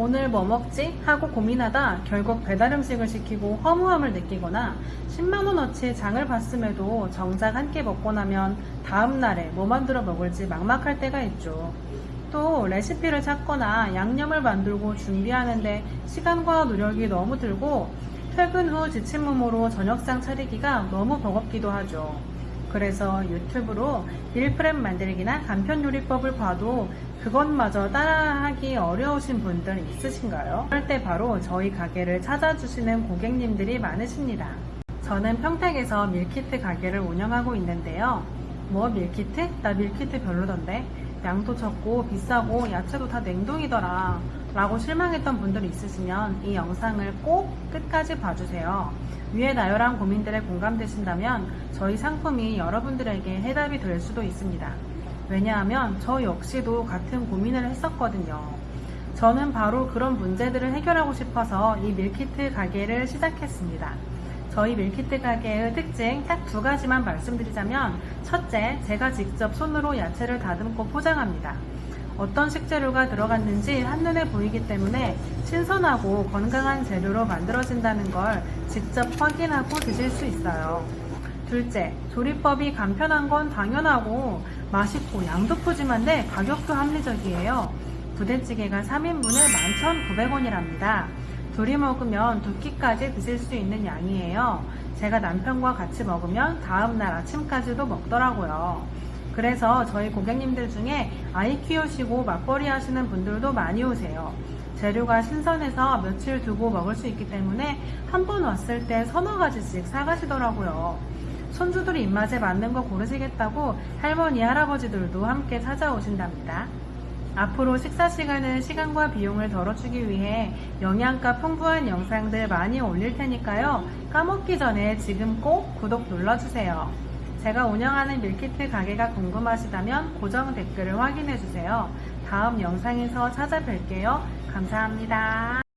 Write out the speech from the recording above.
오늘 뭐 먹지? 하고 고민하다 결국 배달 음식을 시키고 허무함을 느끼거나 10만원어치 장을 봤음에도 정작 한 끼 먹고 나면 다음날에 뭐 만들어 먹을지 막막할 때가 있죠. 또 레시피를 찾거나 양념을 만들고 준비하는데 시간과 노력이 너무 들고 퇴근 후 지친 몸으로 저녁상 차리기가 너무 버겁기도 하죠. 그래서 유튜브로 밀프렙 만들기나 간편 요리법을 봐도 그것마저 따라하기 어려우신 분들 있으신가요? 그럴 때 바로 저희 가게를 찾아주시는 고객님들이 많으십니다. 저는 평택에서 밀키트 가게를 운영하고 있는데요. 뭐 밀키트? 나 밀키트 별로던데. 양도 적고 비싸고 야채도 다 냉동이더라. 라고 실망했던 분들이 있으시면 이 영상을 꼭 끝까지 봐주세요. 위에 나열한 고민들에 공감되신다면 저희 상품이 여러분들에게 해답이 될 수도 있습니다. 왜냐하면 저 역시도 같은 고민을 했었거든요. 저는 바로 그런 문제들을 해결하고 싶어서 이 밀키트 가게를 시작했습니다. 저희 밀키트 가게의 특징 딱 두 가지만 말씀드리자면 첫째, 제가 직접 손으로 야채를 다듬고 포장합니다. 어떤 식재료가 들어갔는지 한눈에 보이기 때문에 신선하고 건강한 재료로 만들어진다는 걸 직접 확인하고 드실 수 있어요. 둘째, 조리법이 간편한 건 당연하고 맛있고 양도 푸짐한데 가격도 합리적이에요. 부대찌개가 3인분에 11,900원이랍니다. 둘이 먹으면 두 끼까지 드실 수 있는 양이에요. 제가 남편과 같이 먹으면 다음날 아침까지도 먹더라고요. 그래서 저희 고객님들 중에 아이 키우시고 맞벌이 하시는 분들도 많이 오세요. 재료가 신선해서 며칠 두고 먹을 수 있기 때문에 한 번 왔을 때 서너 가지씩 사가시더라고요. 손주들이 입맛에 맞는 거 고르시겠다고 할머니, 할아버지들도 함께 찾아오신답니다. 앞으로 식사 시간은 시간과 비용을 덜어주기 위해 영양가 풍부한 영상들 많이 올릴 테니까요. 까먹기 전에 지금 꼭 구독 눌러주세요. 제가 운영하는 밀키트 가게가 궁금하시다면 고정 댓글을 확인해주세요. 다음 영상에서 찾아뵐게요. 감사합니다.